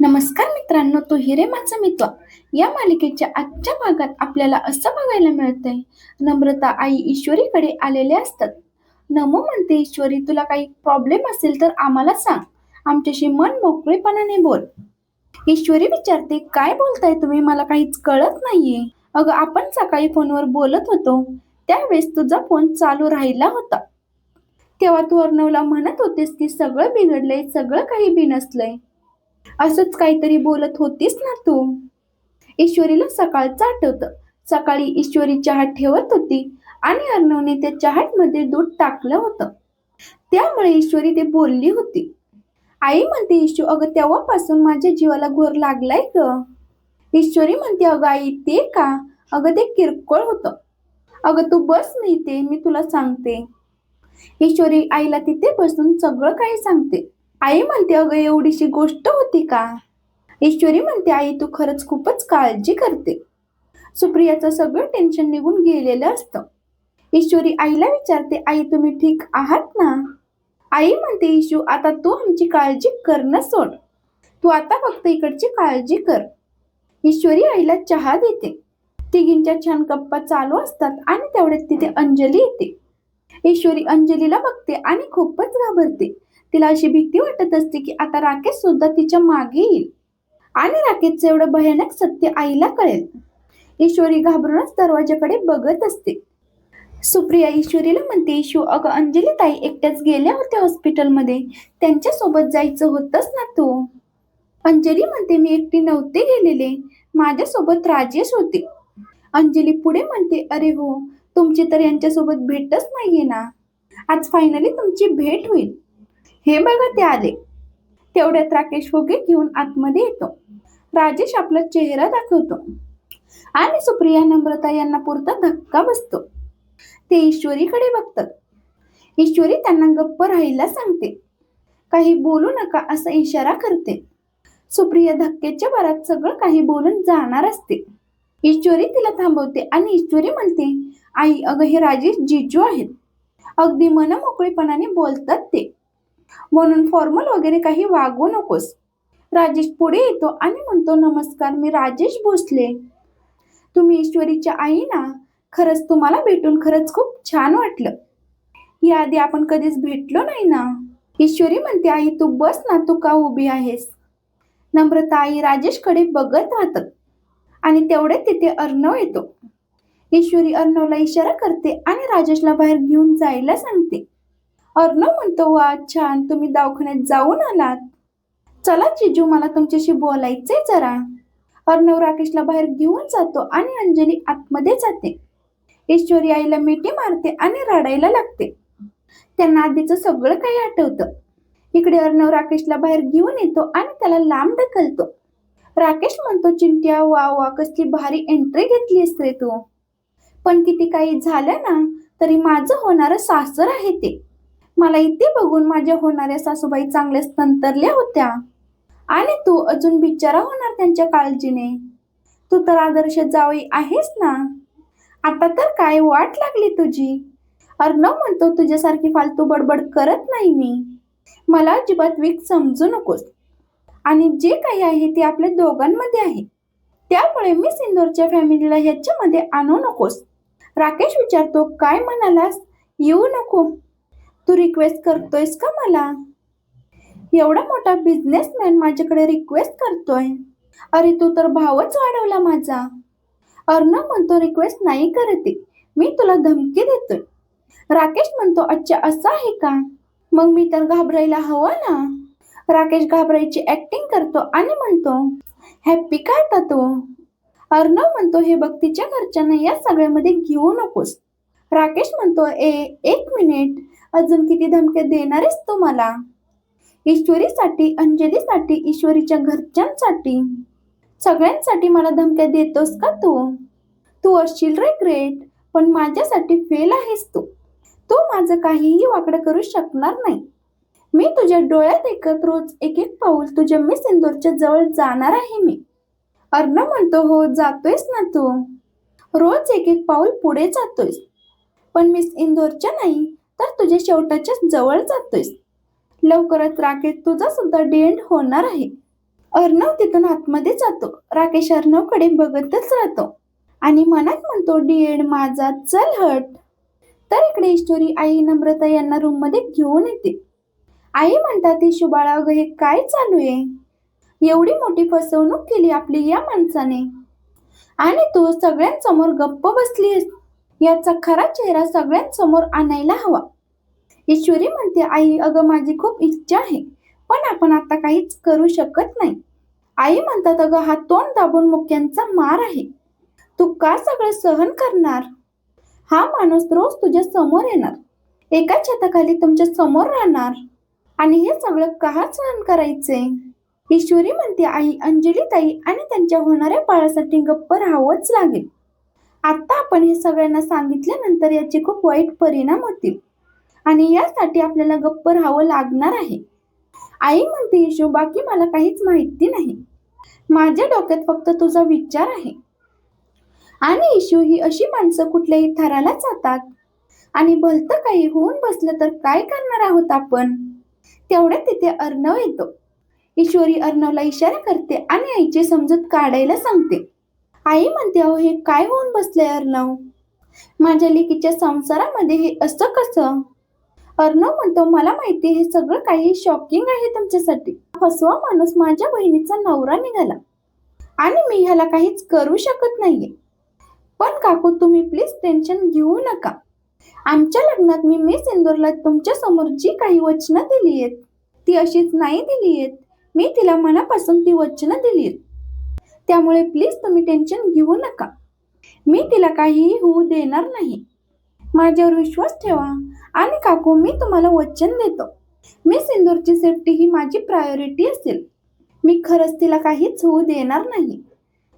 नमस्कार मित्रांनो तो हिरे माझा मित्र. या मालिकेच्या आजच्या भागात आपल्याला असं बघायला मिळतंय नम्रता आई ईश्वरीकडे आलेले असतात. नमो म्हणते ईश्वरी तुला काही प्रॉब्लेम असेल तर आम्हाला सांग. आमच्याशी मन मोकळेपणाने बोल. ईश्वरी विचारते काय बोलताय तुम्ही? मला काहीच कळत नाहीये. अगं आपण सकाळी फोनवर बोलत होतो. त्यावेळेस तुझा फोन चालू राहिला होता. तेव्हा तू अर्णवला म्हणत होतेस की सगळं बिघडलंय सगळं काही बिनसलंय असंच काहीतरी बोलत होतीस ना तू? ईश्वरीला सकाळचं आठवतं सकाळी ईश्वरी चहा ठेवत होती आणि अर्णवने त्या चहाटमध्ये दूध टाकलं होतं. त्यामुळे ईश्वरी ते बोलली होती. आई म्हणते ईश्वर अगं तेव्हापासून माझ्या जीवाला घोर लागलाय ग. ईश्वरी म्हणते अगं आई ते का? अगं ते किरकोळ होतं. अगं तू बस नाही ते मी तुला सांगते. ईश्वरी आईला तिथे बसून सगळं काही सांगते. आई म्हणते अगं एवढीशी गोष्ट होती का? ईश्वरी म्हणते आई तू खरंच खूपच काळजी करते. सुप्रियाचं सगळं टेन्शन निघून गेलेलं असतं. ईश्वरी आईला विचारते आई तुम्ही ठीक आहात ना? आई म्हणते ईशू आता तू आमची काळजी करणं सोड. तू आता फक्त इकडची काळजी कर. ईश्वरी आईला चहा देते. तिघींच्या छान गप्पा चालू असतात आणि तेवढ्यात तिथे अंजली येते. ईश्वरी अंजलीला बघते आणि खूपच घाबरते. तिला अशी भीती वाटत असते की आता राकेश सुद्धा तिच्यामागे येईल. आणि राकेशचं एवढं भयानक सत्य आईला कळेल. ईश्वरी घाबरूनच दरवाजाकडे बघत असते. सुप्रिया ईश्वरीला म्हणते ईश्वर अगं अंजली ताई एकट्याच गेल्या होत्या हॉस्पिटलमध्ये. त्यांच्यासोबत जायचं होतंच ना तू. अंजली म्हणते मी एकटी नव्हते गेलेले. माझ्यासोबत राजेश होते. अंजली पुढे म्हणते अरे हो तुमची तर यांच्यासोबत भेटच नाहीये ना. आज फायनली तुमची भेट होईल. हे बघा ते आले. तेवढ्यात राकेश फुगे घेऊन आतमध्ये येतो. राजेश आपला चेहरा दाखवतो. आणि सुप्रिया नम्रता यांना पुरता धक्का बसतो. ते ईश्वरीकडे बघतात. ईश्वरी त्यांना गप्प राहायला सांगते. काही बोलू नका असा इशारा करते. सुप्रिया धक्क्याच्या भरात सगळं काही बोलून जाणार असते. ईश्वरी तिला थांबवते आणि ईश्वरी म्हणते आई अगं हे राजेश जिजू आहेत. अगदी मनमोकळेपणाने बोलतात ते. म्हणून फॉर्मल वगैरे काही वागू नकोस. राजेश पुढे येतो आणि म्हणतो नमस्कार मी राजेश भोसले. तुम्ही ईश्वरीच्या आई ना? खरंच तुम्हाला भेटून खरंच खूप छान वाटलं. याआधी आपण कधीच भेटलो नाही ना? ईश्वरी म्हणते आई तू बस ना तू का उभी आहेस? नम्रता आई राजेशकडे बघत राहतात आणि तेवढे तिथे अर्णव येतो. ईश्वरी अर्णवला इशारा करते आणि राजेशला बाहेर घेऊन जायला सांगते. अर्णव म्हणतो वा छान. तुम्ही दवाखान्यात जाऊन आलात. चला जिजू मला तुमच्याशी बोलायचंय जरा. अर्णव राकेशला बाहेर घेऊन जातो आणि अंजली आतमध्ये जाते. ईश्वरी आईला मिठी मारते आणि रडायला लागते. त्यांना आधीचं सगळं काही आठवतं. इकडे अर्णव राकेशला बाहेर घेऊन येतो आणि त्याला लांब ढकलतो. राकेश म्हणतो चिंट्या वा वा कसली भारी एंट्री घेतलीस रे तू. पण किती काही झालं ना तरी माझं होणारं सासर आहे ते. मला इथे बघून माझ्या होणाऱ्या सासूबाई चांगल्या स्तंतरल्या होत्या. आणि तू अजून बिचारा होणार त्यांच्या काळजीने. तू तर आदर्श जावई आहेस ना? आता तर काय वाट लागली तुझी? अर्णव म्हणतो तुझ्यासारखी फालतू बडबड करत नाही मी. मला अजिबात वीक समजू नकोस. आणि जे काही आहे ते आपल्या दोघांमध्ये आहे. त्यामुळे मी सिंदूरच्या फॅमिलीला ह्याच्यामध्ये आणू नकोस. राकेश विचारतो काय म्हणालास? येऊ नको. तू रिक्वेस्ट करतोयस का मला? एवढा मोठा बिझनेसमॅन माझ्याकडे रिक्वेस्ट करतोय. अरे तू तर भावच वाढवला माझा. अर्णव म्हणतो रिक्वेस्ट नाही करते. मी तुला धमकी देतोय. राकेश म्हणतो अच्छा असं आहे का? मग मी तर घाबरायला हवं ना? राकेश घाबरायची ऍक्टिंग करतो आणि म्हणतो हॅप्पी काय आता तो? अर्णव म्हणतो हे भक्तीच्या घरच्यांना या सगळ्यामध्ये घेऊ नकोस. राकेश म्हणतो ए एक मिनिट. अजून किती धमक्या देणारेस तू मला ईश्वरीसाठी अंजलीसाठी ईश्वरीच्या घरच्यांसाठी. सगळ्यांसाठी मला धमक्या देतोस का तू? तू असशील रे ग्रेट पण माझ्यासाठी फेल आहेस तू. तू माझं काहीही वाकडं करू शकणार नाही. मी तुझ्या डोळ्यात एकत रोज एक एक पाऊल तुझ्या मी सिंदूरच्या जवळ जाणार आहे मी. अर्णव म्हणतो हो जातोयस ना तू. रोज एक एक पाऊल पुढे जातोयस. पण मिस इंदोरच्या नाही तर तुझ्या शेवटाच्या जवळ जातोयस. लवकरच राकेश तुझा सुद्धा डेंड होणार आहे. अर्णव तिथून आतमध्ये जातो. राकेश अर्णवकडे बघतच राहतो. आणि मनात म्हणतो डीएड माझा चल हट. तर इकडे ईश्वरी आई नम्रता यांना रूममध्ये घेऊन येते. आई म्हणतात ती शुबाळा अगं हे काय चालू आहे? एवढी मोठी फसवणूक केली आपली या माणसाने. आणि तू सगळ्यांसमोर गप्प बसलीस याचा खरा चेहरा सगळ्यांसमोर आणायला हवा. ईश्वरी म्हणते आई अगं माझी खूप इच्छा आहे पण आपण आता काहीच करू शकत नाही. आई म्हणतात अगं हा तोंड दाबून मुक्यांचा मार आहे. तू का सगळं सहन करणार? हा माणूस रोज तुझ्या समोर येणार. एका छताखाली तुमच्यासमोर राहणार. आणि हे सगळं का सहन करायचे? ईश्वरी म्हणते आई अंजली ताई आणि त्यांच्या होणाऱ्या बाळासाठी गप्प राहावंच लागेल. आता आपण हे सगळ्यांना सांगितल्यानंतर याचे खूप वाईट परिणाम होतील. आणि यासाठी आपल्याला गप्प राहावं लागणार आहे. आई म्हणते येशू बाकी मला काहीच माहिती नाही. माझ्या डोक्यात फक्त तुझा विचार आहे. आणि इशू ही अशी माणसं कुठल्याही थराला जातात. आणि भलतं काही होऊन बसलं तर काय करणार आहोत आपण? तेवढ्यात तिथे अर्णव येतो. ईश्वरी अर्णवला इशारा करते आणि आईची समजूत काढायला सांगते. आई म्हणते अहो हे काय होऊन बसले अर्णव माझ्या लेकीच्या संसारामध्ये हे असं कसं? अर्णव म्हणतो मला माहिती हे सगळं काही शॉकिंग आहे तुमच्यासाठी. फसवा माणूस माझ्या बहिणीचा नवरा निघाला. आणि मी ह्याला काहीच करू शकत नाहीये. पण काकू तुम्ही प्लीज टेन्शन घेऊ नका. आमच्या लग्नात मी मिस इंदोरला तुमच्यासमोर जी काही वचनं दिली आहेत ती अशीच नाही दिली आहेत मी तिला मनापासून ती वचनं दिली आहेत त्यामुळे प्लीज तुम्ही टेन्शन घेऊ नका. मी तिला काहीही होऊ देणार नाही. माझ्यावर विश्वास ठेवा. आणि काकू मी तुम्हाला वचन देतो. मी सिंदूरची सेफ्टी ही माझी प्रायोरिटी असेल. मी खरंच तिला काहीच होऊ देणार नाही.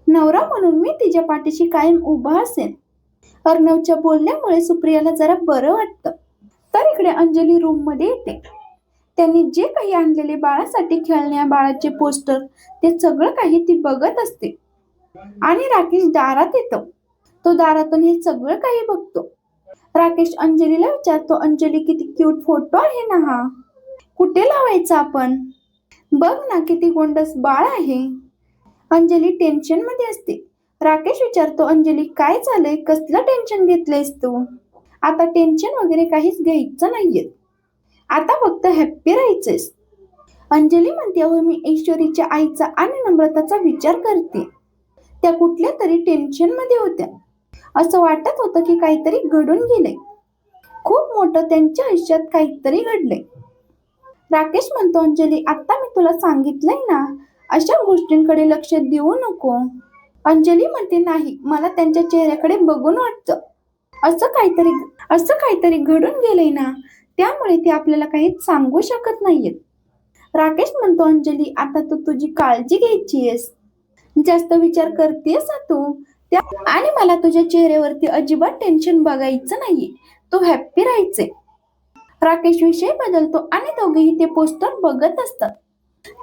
नवरा म्हणून मी तिच्या पाठीशी कायम उभा असेल अर्णवच्या बोलण्यामुळे सुप्रियाला जरा बरं वाटतं. तर इकडे अंजली रूममध्ये येते. त्यांनी जे काही आणलेले बाळासाठी खेळण्या बाळाचे पोस्टर ते सगळं काही ती बघत असते. आणि राकेश दारात येतो. तो दारातून हे सगळं काही बघतो. राकेश अंजलीला विचारतो अंजली किती क्यूट फोटो आहे ना हा? कुठे लावायचा आपण? बघ ना किती गोंडस बाळ आहे. अंजली टेन्शनमध्ये असते. राकेश विचारतो अंजली काय झालंय? कसलं टेन्शन घेतलंयस तू? आता टेन्शन वगैरे काहीच घ्यायचं नाहीये. आता फक्त हॅप्पी राहायचेस अंजली म्हणते अहो मी ऐश्वरीच्या आईचा आणि नम्रताचा विचार करते. त्या कुठल्या तरी टेन्शनमध्ये होत्या. असं वाटत होतं की काहीतरी घडून गेलंय. खूप मोठं त्यांच्या आयुष्यात काहीतरी घडलंय. राकेश म्हणतो अंजली आता मी तुला सांगितलंय ना अशा गोष्टींकडे लक्ष देऊ नको. अंजली म्हणते नाही मला त्यांच्या चेहऱ्याकडे बघून वाटतं. असं काहीतरी असं काहीतरी घडून गेलंय ना त्यामुळे ते आपल्याला काही सांगू शकत नाहीयेत. राकेश म्हणतो अंजली आता तू तुझी काळजी घ्यायची आहेस जास्त विचार करतेस तू? त्या आणि मला तुझ्या चेहऱ्यावरती अजिबात टेन्शन बघायचं नाहीये. तू हॅप्पी राहायचे राकेश विषय बदलतो आणि दोघेही ते पोस्टर बघत असतात.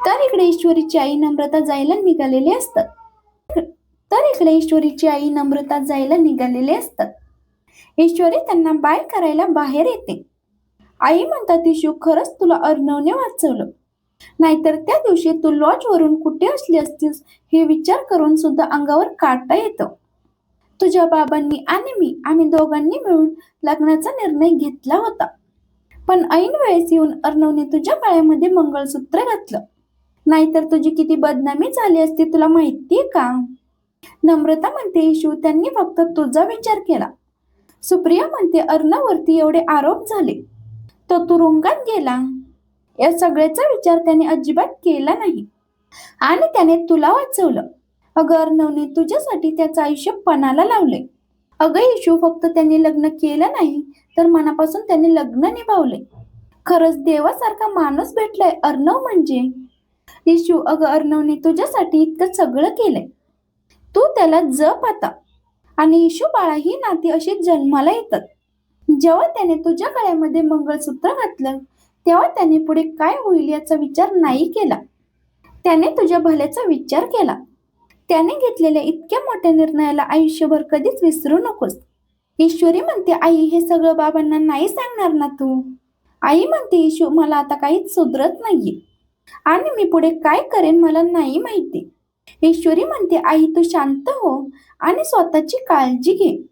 तर इकडे ईश्वरीची आई नम्रता जायला निघालेली असतात. तर इकडे ईश्वरीची आई नम्रता जायला निघालेली असतात. ईश्वरी त्यांना बाय करायला बाहेर येते. आई म्हणतात ईशू खरंच तुला अर्णवने वाचवलं. नाहीतर त्या दिवशी तू लॉज वरून कुठे असली असतीस हे विचार करून सुद्धा अंगावर काटा येत. तुझ्या बाबांनी आणि मी आम्ही दोघांनी मिळून लग्नाचा निर्णय घेतला होता. पण ऐन वेळेस येऊन अर्णवने तुझ्या पायामध्ये मंगळसूत्र घातलं. नाहीतर तुझी किती बदनामी झाली असती तुला माहितीये का? नम्रता म्हणते इशू त्यांनी फक्त तुझा विचार केला. सुप्रिया म्हणते अर्णवरती एवढे आरोप झाले. तो तुरुंगात गेला. या सगळ्याचा विचार त्याने अजिबात केला नाही. आणि त्याने तुला वाचवलं. अगं अर्णवने तुझ्यासाठी त्याचं आयुष्य पणाला लावले अगं येशू फक्त त्यांनी लग्न केलं नाही तर मनापासून त्यांनी लग्न निभावले खरंच देवासारखा माणूस भेटलाय अर्णव म्हणजे. येशू अगं अर्णवने तुझ्यासाठी इतकं सगळं केलंय. तू त्याला जप आता. आणि येशू बाळा ही नाती अशी जन्माला येतात. जेव्हा त्याने तुझ्या गळ्यामध्ये मंगळसूत्र घातलं तेव्हा त्याने पुढे काय होईल याचा विचार नाही केला. त्याने तुझ्या भल्याचा विचार केला. त्याने घेतलेल्या इतक्या मोठ्या निर्णयाला आयुष्यभर कधीच विसरू नकोस. ईश्वरी म्हणते आई हे सगळं बाबांना नाही सांगणार ना तू? आई म्हणते ईशू मला आता काहीच सुधरत नाहीये. आणि मी पुढे काय करेन मला नाही माहिती. ईश्वरी म्हणते आई तू शांत हो आणि स्वतःची काळजी घे.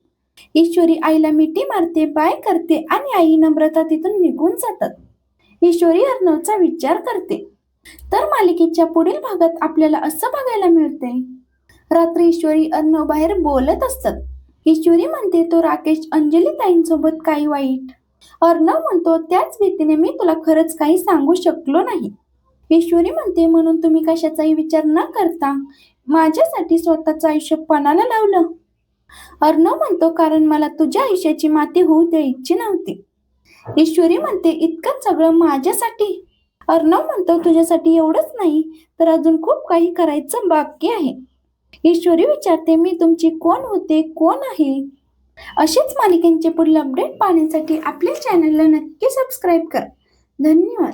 ईश्वरी आईला मिठी मारते बाय करते आणि आई नम्रता तिथून निघून जातात. ईश्वरी अर्णवचा विचार करते. तर मालिकेच्या पुढील भागात आपल्याला असं बघायला मिळते. रात्री ईश्वरी अर्णव बाहेर बोलत असतात. ईश्वरी म्हणते तो राकेश अंजली ताईंसोबत काही वाईट. अर्णव म्हणतो त्याच भीतीने मी तुला खरंच काही सांगू शकलो नाही. ईश्वरी म्हणते म्हणून तुम्ही कशाचाही विचार न करता माझ्यासाठी स्वतःचं आयुष्य पणाला लावलं. अर्णव म्हणतो कारण मला तुझ्या आयुष्याची माती होऊ द्यायची नव्हती. ईश्वरी म्हणते इतकं सगळं माझ्यासाठी. अर्णव म्हणतो तुझ्यासाठी एवढंच नाही तर अजून खूप काही करायचं बाकी आहे. ईश्वरी विचारते मी तुमची कोण होते कोण आहे? असेच मालिकेंचे पुढील अपडेट पाहण्यासाठी आपल्या चॅनलला नक्की सबस्क्राईब करा. धन्यवाद.